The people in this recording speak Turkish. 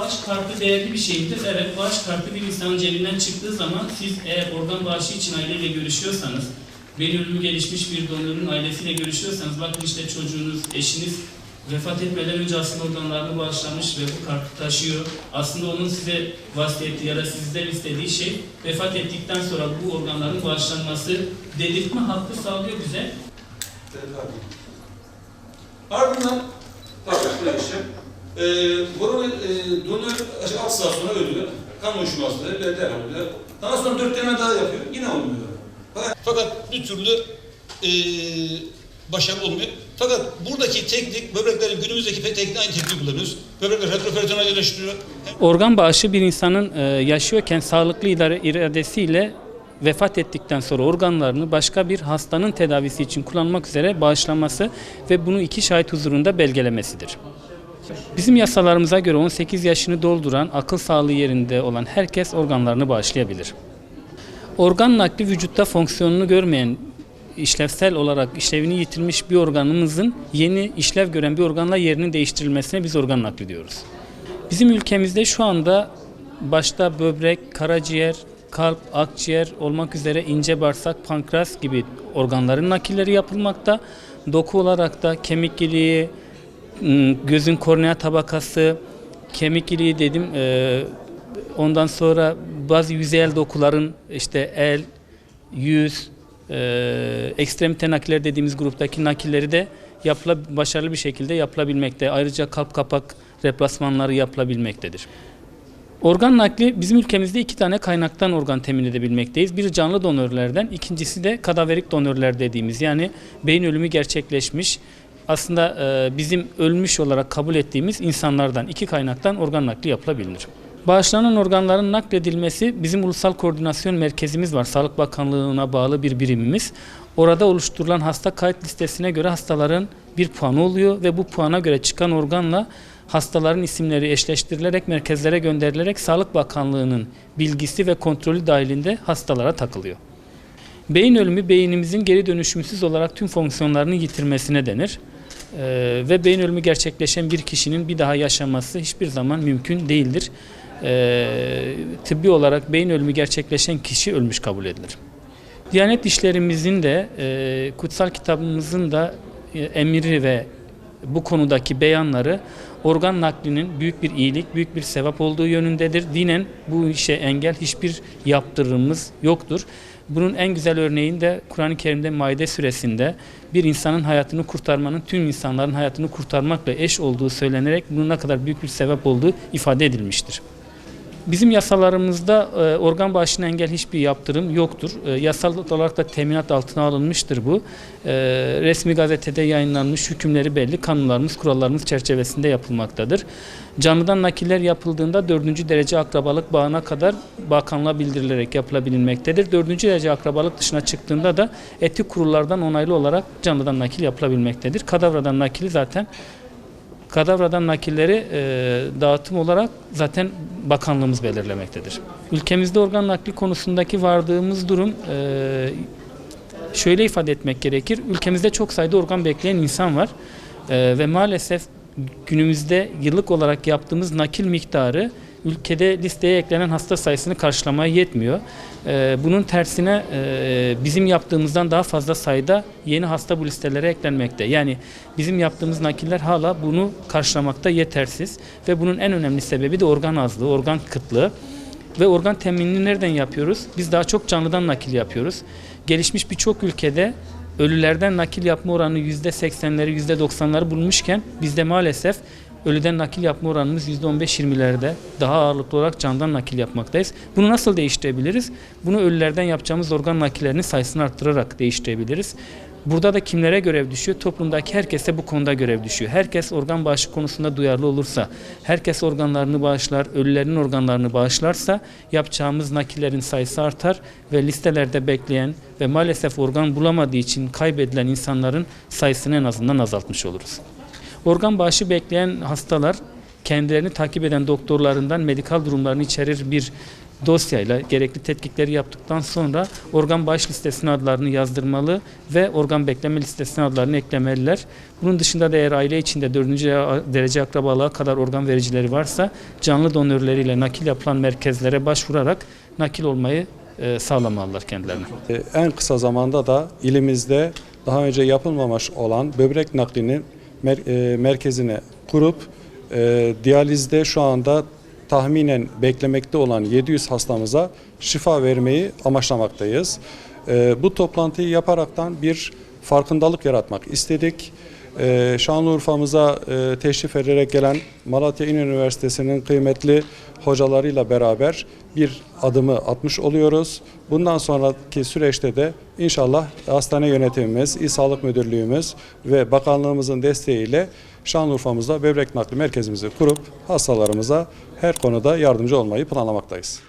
bağış kartı değerli bir şeydir. Evet bağış kartı bir insanın cebinden çıktığı zaman siz eğer organ bağışı için aileyle görüşüyorsanız, ölümü gelişmiş bir donörün ailesiyle görüşüyorsanız, bakın işte çocuğunuz, eşiniz vefat etmeden önce aslında organlarını bağışlamış ve bu kartı taşıyor. Aslında onun size vasiyeti ya da sizden istediği şey vefat ettikten sonra bu organların bağışlanması dedirtme hakkı sağlıyor bize. Ardından tabii arkadaşlar e, bunu e, donör alt sonra ölüyor. Kan uyuşması ve derhal oluyor. Daha sonra dört tane daha yapıyor. Yine olmuyor. Fakat, bir türlü e, başarılı olmuyor. Fakat buradaki teknik, böbreklerin günümüzdeki teknik aynı tekniği kullanıyoruz. Böbrekler retroperitoneal yerleştiriyor. Organ bağışı bir insanın e, yaşıyorken sağlıklı idare- iradesiyle vefat ettikten sonra organlarını başka bir hastanın tedavisi için kullanmak üzere bağışlaması ve bunu iki şahit huzurunda belgelemesidir. Bizim yasalarımıza göre 18 yaşını dolduran, akıl sağlığı yerinde olan herkes organlarını bağışlayabilir. Organ nakli vücutta fonksiyonunu görmeyen, işlevsel olarak işlevini yitirmiş bir organımızın yeni işlev gören bir organla yerinin değiştirilmesine biz organ nakli diyoruz. Bizim ülkemizde şu anda başta böbrek, karaciğer, kalp, akciğer olmak üzere ince bağırsak, pankreas gibi organların nakilleri yapılmakta. Doku olarak da kemik iliği, gözün kornea tabakası, kemik iliği dedim. eee, ondan sonra bazı yüzeyel dokuların işte el, yüz, eee ekstremite nakiller dediğimiz gruptaki nakilleri de başarılı bir şekilde yapılabilmekte. Ayrıca kalp kapak replasmanları yapılabilmektedir. Organ nakli bizim ülkemizde iki tane kaynaktan organ temin edebilmekteyiz. Biri canlı donörlerden, ikincisi de kadaverik donörler dediğimiz yani beyin ölümü gerçekleşmiş aslında e, bizim ölmüş olarak kabul ettiğimiz insanlardan iki kaynaktan organ nakli yapılabilir. Bağışlanan organların nakledilmesi bizim ulusal koordinasyon merkezimiz var. Sağlık Bakanlığı'na bağlı bir birimimiz. Orada oluşturulan hasta kayıt listesine göre hastaların bir puanı oluyor ve bu puana göre çıkan organla hastaların isimleri eşleştirilerek merkezlere gönderilerek Sağlık Bakanlığı'nın bilgisi ve kontrolü dahilinde hastalara takılıyor. Beyin ölümü beynimizin geri dönüşümsüz olarak tüm fonksiyonlarını yitirmesine denir. Ee, ve beyin ölümü gerçekleşen bir kişinin bir daha yaşaması hiçbir zaman mümkün değildir. Ee, tıbbi olarak beyin ölümü gerçekleşen kişi ölmüş kabul edilir. Diyanet işlerimizin de e, kutsal kitabımızın da e, emiri ve bu konudaki beyanları organ naklinin büyük bir iyilik, büyük bir sevap olduğu yönündedir. Dinen bu işe engel hiçbir yaptırımımız yoktur. Bunun en güzel örneğini de Kur'an-ı Kerim'de Maide suresinde bir insanın hayatını kurtarmanın tüm insanların hayatını kurtarmakla eş olduğu söylenerek bunun ne kadar büyük bir sevap olduğu ifade edilmiştir. Bizim yasalarımızda e, organ bağışına engel hiçbir yaptırım yoktur. E, yasal olarak da teminat altına alınmıştır bu. E, resmi gazetede yayınlanmış hükümleri belli, kanunlarımız, kurallarımız çerçevesinde yapılmaktadır. Canlıdan nakiller yapıldığında dördüncü derece akrabalık bağına kadar bakanlığa bildirilerek yapılabilmektedir. Dördüncü derece akrabalık dışına çıktığında da etik kurullardan onaylı olarak canlıdan nakil yapılabilmektedir. Kadavradan nakili zaten kadavradan nakilleri e, dağıtım olarak zaten bakanlığımız belirlemektedir. Ülkemizde organ nakli konusundaki vardığımız durum e, şöyle ifade etmek gerekir. Ülkemizde çok sayıda organ bekleyen insan var E, ve maalesef günümüzde yıllık olarak yaptığımız nakil miktarı ülkede listeye eklenen hasta sayısını karşılamaya yetmiyor. E, bunun tersine e, bizim yaptığımızdan daha fazla sayıda yeni hasta bu listelere eklenmekte. Yani bizim yaptığımız nakiller hala bunu karşılamakta yetersiz ve bunun en önemli sebebi de organ azlığı, organ kıtlığı. Ve organ teminini nereden yapıyoruz? Biz daha çok canlıdan nakil yapıyoruz. Gelişmiş birçok ülkede ölülerden nakil yapma oranı %80'leri, %90'ları bulmuşken bizde maalesef ölüden nakil yapma oranımız %15-20'lerde daha ağırlıklı olarak candan nakil yapmaktayız. Bunu nasıl değiştirebiliriz? Bunu ölülerden yapacağımız organ nakillerinin sayısını arttırarak değiştirebiliriz. Burada da kimlere görev düşüyor? Toplumdaki herkese bu konuda görev düşüyor. Herkes organ bağışı konusunda duyarlı olursa, herkes organlarını bağışlar, ölülerin organlarını bağışlarsa yapacağımız nakillerin sayısı artar ve listelerde bekleyen ve maalesef organ bulamadığı için kaybedilen insanların sayısını en azından azaltmış oluruz. Organ bağışı bekleyen hastalar kendilerini takip eden doktorlarından medikal durumlarını içerir bir dosyayla gerekli tetkikleri yaptıktan sonra organ bağış listesine adlarını yazdırmalı ve organ bekleme listesine adlarını eklemeliler. Bunun dışında da eğer aile içinde dördüncü derece akrabalığa kadar organ vericileri varsa canlı donörleriyle nakil yapılan merkezlere başvurarak nakil olmayı e, sağlamalılar kendilerine. E, En kısa zamanda da ilimizde daha önce yapılmamış olan böbrek naklini mer- e, merkezine kurup e, diyalizde şu anda tahminen beklemekte olan 700 hastamıza şifa vermeyi amaçlamaktayız. E, bu toplantıyı yaparaktan bir farkındalık yaratmak istedik. Ee, Şanlıurfa'mıza e, teşrif ederek gelen Malatya İnönü Üniversitesi'nin kıymetli hocalarıyla beraber bir adımı atmış oluyoruz. Bundan sonraki süreçte de inşallah hastane yönetimimiz, İl Sağlık Müdürlüğümüz ve bakanlığımızın desteğiyle Şanlıurfa'mızda böbrek nakli merkezimizi kurup hastalarımıza her konuda yardımcı olmayı planlamaktayız.